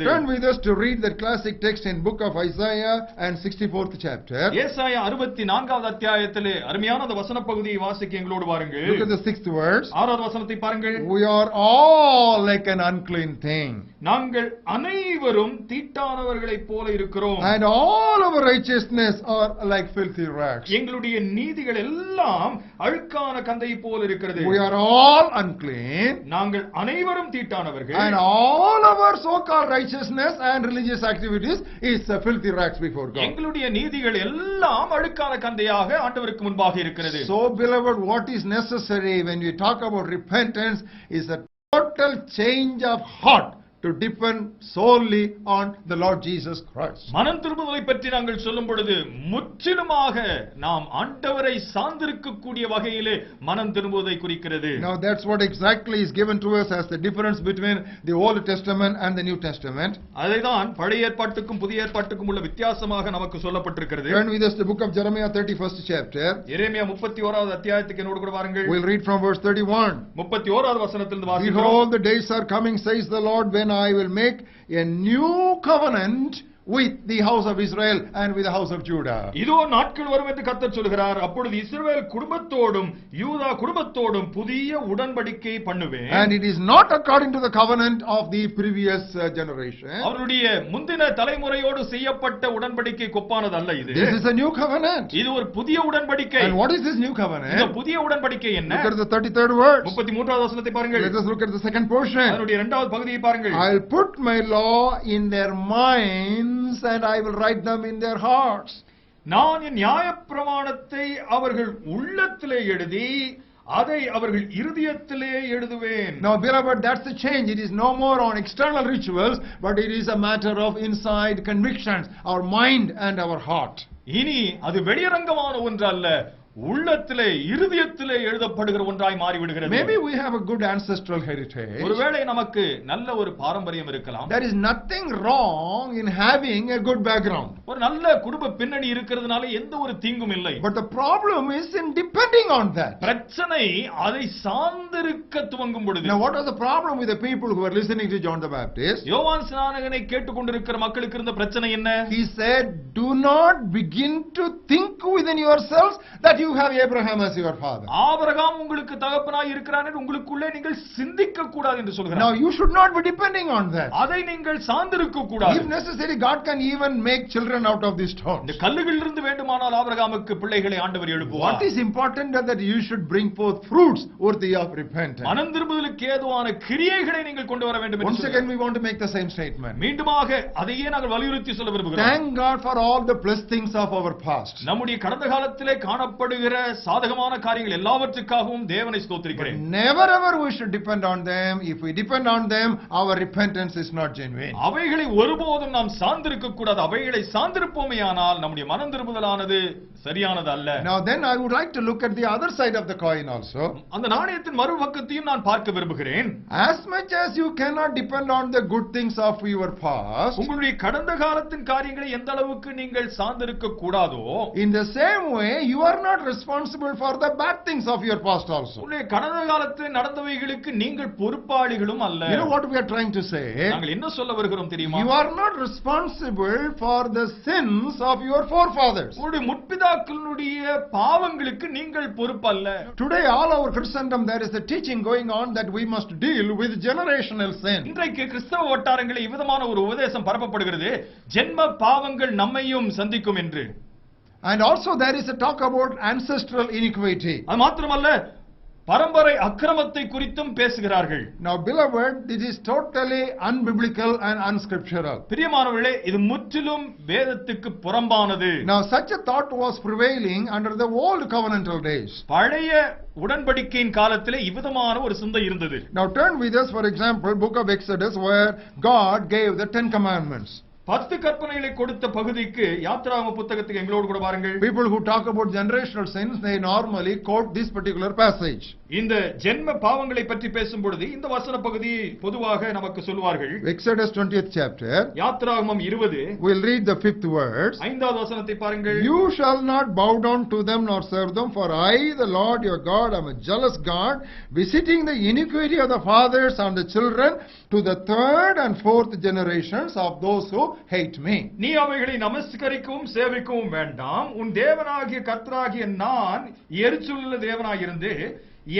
Turn with us to read that classic text in book of Isaiah and 64th chapter. ஏசாயா அறுபத்தி நான்காவது அத்தியாயத்திலே அருமையான அந்த வசன பகுதியை வாசிக்க எங்களோடு Look வாருங்கள் at the sixth verse. ஆறாவது வசனத்தை பாருங்கள் We are all like an unclean thing, நாங்கள் அனைவரும் தீட்டானவர்களைப் போல இருக்கிறோம் and all our righteousness are like filthy rags. எங்களுடைய நீதிகள் எல்லாம் அழுக்கான கந்தை போல் இருக்கிறது We are all unclean, நாங்கள் அனைவரும் தீட்டானவர்கள் and all our so-called righteousness and religious activities is uh, filthy rags before God. எங்களுடைய நீதிகள் எல்லாம் அழுக்கான கந்தையாக ஆண்டவருக்கு முன்பாக இருக்கிறது So, beloved, what is necessary when we talk about repentance is a total change of heart to depend solely on the Lord Jesus Christ. மனம் திரும்புதலை பற்றி நாங்கள் சொல்லும் பொழுது முற்றிலுமாக நாம் ஆண்டவரை சார்ந்திருக்கக்கூடிய வகையிலே மனம் திரும்புவதை குறிக்கிறது Now, that's what exactly is given to us as the difference between the Old Testament and the New Testament. அதைதான் பழைய ஏற்பாட்டுக்கும் புதிய ஏற்பாட்டுக்கும் உள்ள வித்தியாசமாக நமக்கு சொல்லப்பட்டிருக்கிறது Turn with us to the book of Jeremiah, 31st chapter. எரேமியா முப்பத்தி ஓராவது அத்தியாயத்துக்கு என்னோடு கூட வாருங்கள் We'll read from verse 31. முப்பத்தி ஓராவது வசனத்திலிருந்து வாசிக்கிறோம் Behold, the days are coming, says the Lord, when I will make a new covenant with the house of Israel and with the house of Judah. இதோ நாட்கள் வரும் என்று கர்த்தர் சொல்கிறார் அப்பொழுது இஸ்ரவேல் குடும்பத்தோடும் யூதா குடும்பத்தோடும் புதிய உடன்படிக்கை பண்ணுவேன் And it is not according to the covenant of the previous uh, generation. அவருடைய முந்தின தலைமுறையோடு செய்யப்பட்ட உடன்படிக்கை கொப்பானது அல்ல இது This is a new covenant. இது ஒரு புதிய உடன்படிக்கை And what is this new இந்த covenant? புதிய உடன்படிக்கை என்ன Look at the 33rd verse. முப்பத்தி மூன்றாவது வசனத்தை பாருங்கள் Let us look at the second portion. அதனுடைய இரண்டாவது பகுதியை பாருங்கள் I'll put my law in their minds and I will write them in their hearts. நான் என் நியாயப்பிரமாணத்தை அவர்கள் உள்ளத்திலே எழுதி அதை அவர்கள் இருதயத்திலே எழுதுவேன் Now, beloved, that's the change. It is no more on external rituals, but it is a matter of inside convictions, our mind and our heart. இனி அது வெளியரங்கமான ஒன்று அல்ல உள்ளத்திலே இருதயத்திலே எழுதப்படுகிற ஒன்றாய் மாறிவிடுகிறது Maybe we have a good ancestral heritage. ஒருவேளை நமக்கு நல்ல ஒரு பாரம்பரியம் இருக்கலாம் There is nothing wrong in having a good background. ஒரு நல்ல குடும்ப பின்னணி இருக்கிறதுனால எந்த ஒரு தீங்கும் இல்லை But the problem is in depending on that. பிரச்சனை அதை சார்ந்திருக்க துவங்கும் பொழுது Now, what was the problem with the people who were listening to John the Baptist? யோவான் ஸ்நானகனை கேட்டுக்கொண்டிருக்கிற மக்களுக்கு இருந்த பிரச்சனை என்ன He said, Do not begin to think within yourselves that you have Abraham as your father. Abraham உங்களுக்கு தகப்பனாய் இருக்கிறான் என்று உங்களுக்குள்ளே நீங்கள் சிந்திக்க கூடாது என்று Now, சொல்கிறார் you should not be depending on that. அதை நீங்கள் சார்ந்திருக்க கூடாது If necessary, God can even make children out of these இந்த stones. கல்லுகளில் இருந்து வேண்டுமானால் ஆபிரகாமுக்கு பிள்ளைகளை ஆண்டவர் எழுப்புவார் What is important is that you should bring forth fruits worthy of repentance. மனம் திரும்புதலுக்கு ஏதுவான கிரியைகளை நீங்கள் கொண்டு வர வேண்டும் Once சொல்கிறார். again, we want to make the same statement. மீண்டுமாக அதையே நாங்கள் வலியுறுத்தி சொல்ல விரும்புகிறோம் Thank God for all the blessings of our past. நம்முடைய கடந்த காலத்திலே காணப்படுகிற சாதகமான காரியங்கள் எல்லாவற்றுக்காகவும் தேவனை ஸ்தோத்திரிக்கிறேன் never ever we should depend on them. If we depend on them, our repentance is not genuine. அவைகளை ஒருபோதும் நாம் சார்ந்திருக்க கூடாது அவைகளை சார்ந்திருப்போமேயானால் நம்முடைய மனம் திரும்புதலானது சரியானது அல்ல Now then, I would like to look at the other side of the coin also. அந்த நாணயத்தின் மறுபக்கத்தையும் நான் பார்க்க விரும்புகிறேன் As much as you cannot depend on the good things of your past, உங்களுடைய கடந்த காலத்தின் காரியங்களை எந்த அளவுக்கு நீங்கள் சார்ந்திருக்க கூடாதோ in the same way, you are not responsible for the bad things of your past also. உங்களுடைய கடந்த காலத்தில் நடந்தவைகளுக்கு நீங்கள் பொறுப்பாளிகளும் அல்ல know what we are trying to say? நாங்கள் என்ன சொல்ல வருகிறோம் தெரியுமா You are not responsible for the sins of your forefathers. உங்களுடைய முற்பிதாக்களுடைய பாவங்களுக்கு நீங்கள் பொறுப்பல்ல Today, all over Christendom, there is a teaching going on that we must deal with generational sin. இன்றைக்கு கிறிஸ்தவ வட்டாரங்களில் இவ்விதமான ஒரு உபதேசம் பரப்பப்படுகிறது ஜென்ம பாவங்கள் நம்மையும் சந்திக்கும் என்று And also, there is a talk about ancestral iniquity. அது மாத்திரமல்ல பரம்பரை அக்கிரமத்தை குறித்தும் பேசுகிறார்கள் Now, beloved, this is totally unbiblical and unscriptural. பிரியமானவர்களே இது முற்றிலும் வேதத்துக்கு புறம்பானது Now, such a thought was prevailing under the old covenantal days. பழைய உடன்படிக்கையின் காலத்திலே இவ்விதமான ஒரு சிந்தை இருந்தது Now, turn with us, for example, book of Exodus, where God gave the Ten Commandments. பத்து கற்பனைகளை கொடுத்த பகுதிக்கு யாத்திராம புத்தகத்துக்கு எங்களோடு கூட பாருங்கள் People who talk about generational sins, they normally quote this particular passage. இந்த ஜென்ம பாவங்களை பற்றி பேசும் பொழுது இந்த வசன பகுதி பொதுவாக நமக்கு சொல்வார்கள் Exodus 20th chapter, யாத்ராகமம் இருபது we'll read the fifth verse. ஐந்தாவது வசனத்தை பாருங்கள் You shall not bow down to them nor serve them, for I, the Lord your God, am a jealous God, visiting the iniquity of the fathers on the children to the third and fourth generations of those who hate me. நீ அவைகளை நமஸ்கரிக்கவும் சேவிக்கவும் வேண்டாம் உன் தேவனாகிய கர்த்தராகிய நான் எரிச்சலுள்ள தேவனாயிருந்து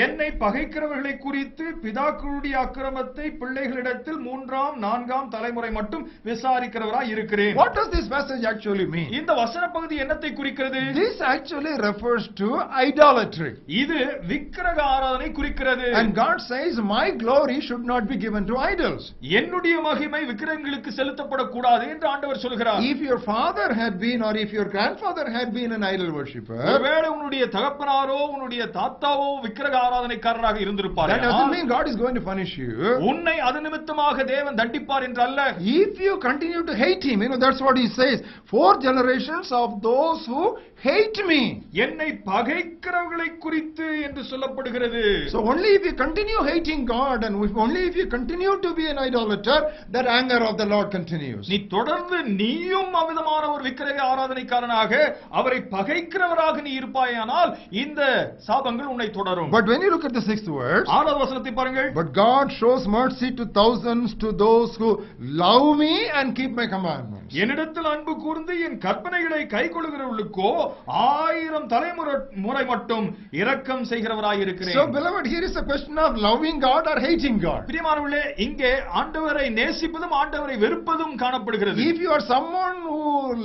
என்னை பகைக்கிறவர்களை குறித்து பிதாக்களுடைய அக்கிரமத்தை பிள்ளைகளிடத்தில் மூன்றாம் நான்காம் தலைமுறை மட்டும் விசாரிக்கிறவராய் இருக்கிறேன் What does this passage actually mean? இந்த வசன பகுதி என்னத்தை குறிக்கிறது This actually refers to idolatry. இது விக்கிரக ஆராதனை குறிக்கிறது And God says, My glory should not be given to idols. என்னுடைய மகிமை விக்கிரகங்களுக்கு செலுத்தப்படக்கூடாது என்று ஆண்டவர் சொல்கிறார் If your father had been, or if your grandfather had been an idol worshipper, ஒருவேளை உன்னுடைய தகப்பனாரோ உன்னுடைய தாத்தாவோ விக்கிரக ஆராதனைக்காரராக இருந்திருப்பார் that doesn't mean God is going to punish you. உன்னை அது நிமித்தமாக தேவன் தண்டிப்பார் என்று அல்ல If you continue to hate him, you know, that's what he says. Four generations of those who hate me. என்னை பகைக்கிறவர்களை குறித்து என்று சொல்லப்படுகிறது So only if you continue hating God and if only if you continue to be an idolater, that anger of the Lord continues. நீ தொடர்ந்து நீயும் அமிதமான ஒரு விக்கிரக ஆராதனைக்காரனாக அவரை பகைக்கிறவராக நீ இருப்பாயானால் இந்த சாபங்கள் உன்னை தொடரும் But when you look at the sixth verse, ஆறாவது வசனத்தை பாருங்கள் but God shows mercy to thousands to those who love me and keep my commandments. என்னிடத்தில் அன்பு கூர்ந்து என் கற்பனைகளை கை கொள்கிறவர்களுக்கோ ஆயிரம் தலைமுறை முறை மட்டும் இரக்கம் So, செய்கிறவராயிருக்கிறேன் beloved, here is a question of loving God or hating God. பிரியமானவர்களே இங்கே ஆண்டவரை நேசிப்பதும் ஆண்டவரை வெறுப்பதும் காணப்படுகிறது If you are someone who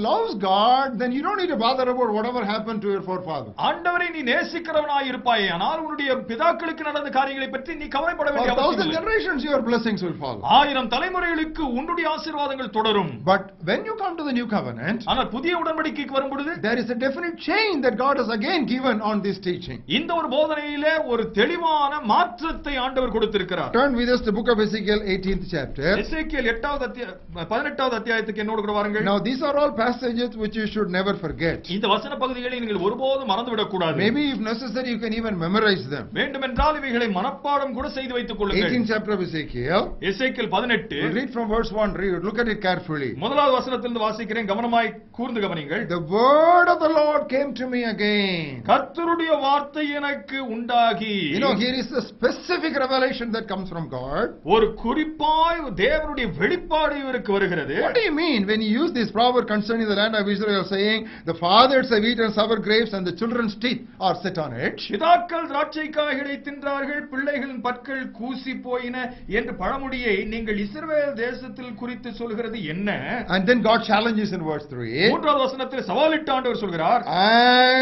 loves God, then you don't need to bother about whatever happened to your forefathers. ஆண்டவரை நீ நேசிக்கிறவனாய் இருப்பாயே ஆனால் உன்னுடைய பிதாக்களுக்கு நடந்த காரியங்களை பற்றி நீ கவலைப்பட வேண்டிய அவசியம் இல்லை. generations, your blessings will follow. ஆயிரம் தலைமுறைகளுக்கு உன்னுடைய ஆசீர்வாதங்கள் தொடரும் But when you come to the new covenant, ஆனால் புதிய உடன்படிக்கைக்கு வரும் பொழுது there is a definite change that God has again given on this teaching. இந்த ஒரு போதனையிலே ஒரு தெளிவான மாற்றத்தை ஆண்டவர் கொடுத்திருக்கிறார் Turn with us to book of Ezekiel, 18th chapter. எசேக்கியேல் எட்டாவது அத்தியா- பதினெட்டாவது அத்தியாயத்துக்கு என்னோடு கூட வாருங்கள் Now, these are all passages which you should never forget. இந்த வசன பகுதிகளை நீங்கள் ஒருபோதும் மறந்துவிடக் கூடாது Maybe if necessary, you can even memorize them. வேண்டுமென்றால் இவைகளை மனப்பாடம் கூட செய்து வைத்துக் கொள்ளுங்கள் 18th chapter of Ezekiel. எசேக்கியேல் பதினெட்டு We'll read from verse 1. Read, look at it carefully. முதலாவது வசனத்திலிருந்து வாசிக்கிறேன் கவனமாய் கூர்ந்து கவனிங்கள் The word of the Lord came to me again. கர்த்தருடைய வார்த்தை எனக்கு உண்டாகி You know, here is a specific revelation that comes from God. ஒரு குறிப்பாய் தேவனுடைய வெளிப்பாடு இவருக்கு வருகிறது What do you mean when you use this proverb concerning the land of Israel, saying, The fathers have eaten sour grapes and the children's teeth are set on edge? பிதாக்கள் திராட்சை காய்களை தின்றார்கள் பிள்ளைகளின் பற்கள் கூசி போயின என்று பழமொழியை நீங்கள் இஸ்ரவேல் தேசத்தில் குறித்து சொல்கிறது என்ன And then God challenges in verse 3. மூன்றாவது வசனத்தில் சவாலிட்டு ஆண்டவர் சொல்கிறார்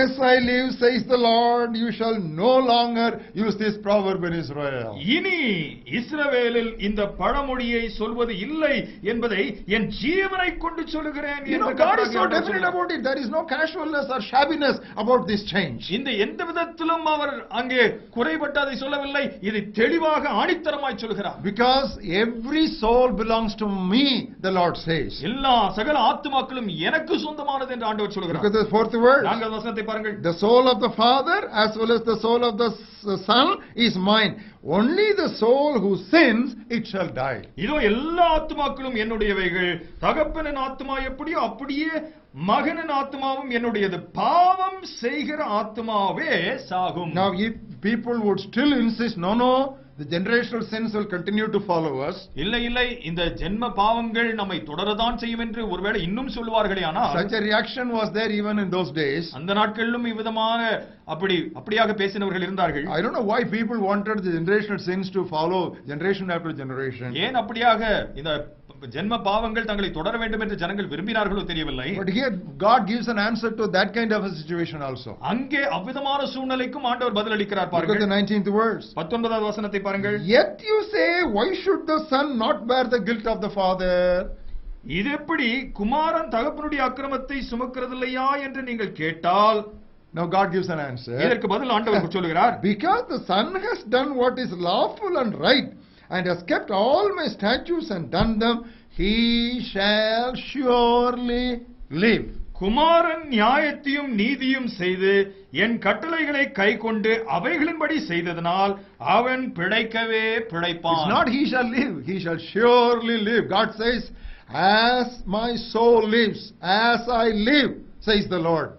As I live, says the Lord, you shall no longer use this proverb in Israel. இனி இஸ்ரவேலில் இந்த பழமொழியை சொல்வது இல்லை என்பதை என் ஜீவனை கொண்டு know, என்று God is so definite about it. There is no casualness or shabbiness about this change. இந்த எந்த விதத்திலும் அவர் அங்கே குறைபட்டு அதை சொல்லவில்லை இதை தெளிவாக ஆணித்தரமாய் சொல்கிறார் Because every soul belongs to me, the Lord says. எல்லா சகல ஆத்துமாக்களும் எனக்கு சொந்தமானது என்று ஆண்டவர் Look சொல்கிறார் at the fourth word. நாங்கள் வசனத்தை பாருங்கள் The soul of the Father as well as the soul of the s- Son is mine. Only the soul who sins, it shall die. இதோ எல்லா ஆத்துமாக்களும் என்னுடையவைகள் தகப்பனின் ஆத்துமா எப்படியோ அப்படியே மகனின் ஆத்துமாவும் என்னுடையது பாவம் செய்கிற ஆத்துமாவே சாகும் Now, if people would still insist, no, no, the generational sins will continue to follow us. இல்லை இல்லை இந்த ஜென்ம பாவங்கள் நம்மை தொடரதான் செய்யும் என்று ஒருவேளை இன்னும் சொல்லுவார்களே ஆனால் Such a reaction was there even in those days. அந்த நாட்களிலும் இவ்விதமான அப்படி அப்படியாக பேசினவர்கள் இருந்தார்கள் I don't know why people wanted the generational sins to follow generation after generation. ஏன் அப்படியாக இந்த ஜென்ம பாவங்கள் தங்களை தொடர வேண்டும் என்று ஜனங்கள் விரும்பினார்களோ தெரியவில்லை But here, God gives an answer to that kind of a situation also. அங்கே அவ்விதமான சூழ்நிலைக்கும் ஆண்டவர் பதிலளிக்கிறார் at the பாருங்கள் 19th verse. பத்தொன்பதாவது வசனத்தை பாருங்கள் Yet you say, why should the son not bear the guilt of the father? இது எப்படி குமாரன் தகப்பனுடைய அக்கிரமத்தை சுமக்கிறதில்லையா என்று நீங்கள் கேட்டால் Now God gives an answer. இதற்கு பதில் ஆண்டவர் சொல்லுகிறார் Because the son has done what is lawful and right, and has kept all my statutes and done them, he shall surely live. குமாரன் நியாயத்தையும் நீதியும் செய்து என் கட்டளைகளை கைக்கொண்டு அவைகளின்படி செய்ததனால் அவன் பிழைக்கவே It's பிழைப்பான் not he shall live, he shall surely live. God says, As my soul lives, as I live, says the Lord.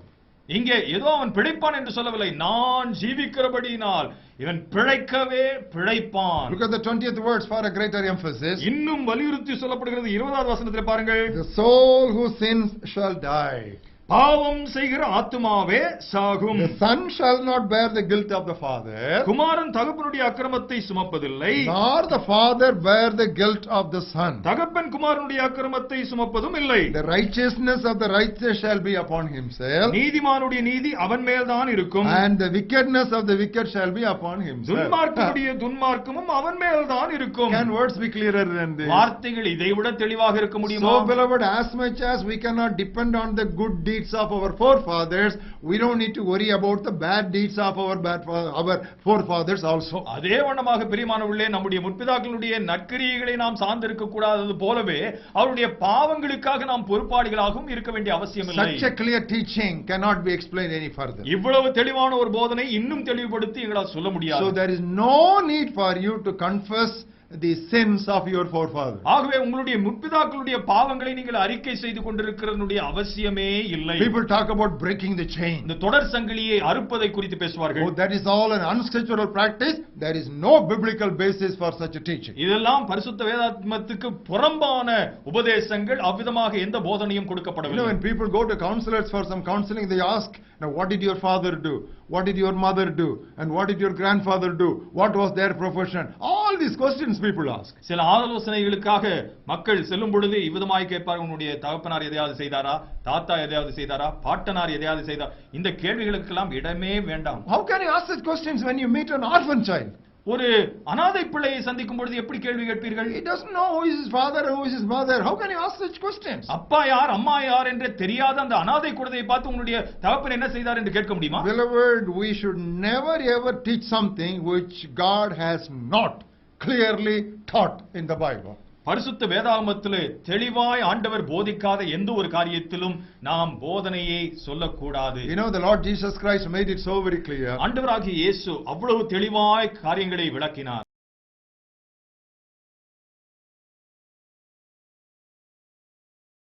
இங்கே ஏதோ அவன் பிழைப்பான் என்று சொல்லவில்லை நான் ஜீவிக்கிறபடியினால் இவன் பிழைக்கவே பிழைப்பான் Look at the 20th verse for a greater emphasis. இன்னும் வலியுறுத்தி சொல்லப்படுகிறது இருபதாவது வசனத்தில் பாருங்கள் The soul who sins shall die. பாவம் செய்கிற ஆத்துமாவே சாகும் The son shall not bear the guilt of the father, குமாரன் தகப்பனுடைய அக்கிரமத்தை சுமப்பதில்லை nor the father bear the guilt of the son. தகப்பன் குமாரனுடைய அக்கிரமத்தை சுமப்பதும் இல்லை The righteousness of the righteous shall be upon himself, நீதிமானுடைய நீதி அவன் மேல்தான் இருக்கும் and the wickedness of the wicked shall be upon himself. துன்மார்க்கனுடைய துன்மார்க்கமும் அவன் மேல்தான் இருக்கும் Can words be clearer than this? வார்த்தைகள் இதைவிட தெளிவாக இருக்க முடியுமா So, beloved, as much as we cannot depend on the good deeds of our forefathers, we don't need to worry about the bad deeds of our bad our forefathers also. அதே வண்ணமாக பிரியமானவர்களே நம்முடைய முற்பிதாக்களுடைய நற்கிரியைகளை நாம் சார்ந்திருக்க கூடாதது போலவே அவருடைய பாவங்களுக்காக நாம் பொறுப்பாளிகளாகவும் இருக்க வேண்டிய அவசியம் இல்லை Such a clear teaching cannot be explained any further. இவ்வளவு தெளிவான ஒரு போதனை இன்னும் தெளிவுபடுத்தி எங்களால் சொல்ல So முடியாது there is no need for you to confess the sins of your forefathers. ஆகவே உங்களுடைய முற்பிதாக்களுடைய பாவங்களை நீங்கள் அறிக்கை செய்து கொண்டிருக்கிறதனுடைய அவசியமே இல்லை People talk about breaking the chain. இந்த தொடர் சங்கிலியை அறுப்பதை குறித்து பேசுவார்கள் Oh, that is all an unscriptural practice. There is no biblical basis for such a teaching. இதெல்லாம் பரிசுத்த வேதாத்மத்துக்கு புறம்பான உபதேசங்கள் அவ்விதமாக எந்த போதனையும் கொடுக்கப்படவில்லை when people go to counselors for some counseling, they ask, now what did your father do? What did your mother do? And what did your grandfather do? What was their profession? All these questions people ask. சில ஆலோசனைகளுக்காக மக்கள் செல்லும் பொழுது இவ்விதமாய் கேட்பார் உன்னுடைய தகப்பனார் எதையாவது செய்தாரா தாத்தா எதையாவது செய்தாரா பாட்டனார் எதையாவது செய்தார் இந்த கேள்விகளுக்கெல்லாம் இடமே வேண்டாம் How can you ask such questions when you meet an orphan child? ஒரு அனாதை பிள்ளையை சந்திக்கும் பொழுது எப்படி கேள்வி கேட்பீர்கள் He doesn't know who is his father and who is his mother. How can you ask such questions? அப்பா யார் அம்மா யார் என்று தெரியாத அந்த அனாதை குழந்தையை பார்த்து உங்களுடைய தகப்பன் என்ன செய்தார் என்று கேட்க முடியுமா Beloved, we should never ever teach something which God has not clearly taught in the Bible. பரிசுத்த வேதாகமத்திலே தெளிவாய் ஆண்டவர் போதிக்காத எந்த ஒரு காரியத்திலும் நாம் போதனையை சொல்லக்கூடாது You know, the Lord Jesus Christ made it so very clear. ஆண்டவராகிய இயேசு அவ்வளவு தெளிவாய் காரியங்களை விளக்கினார்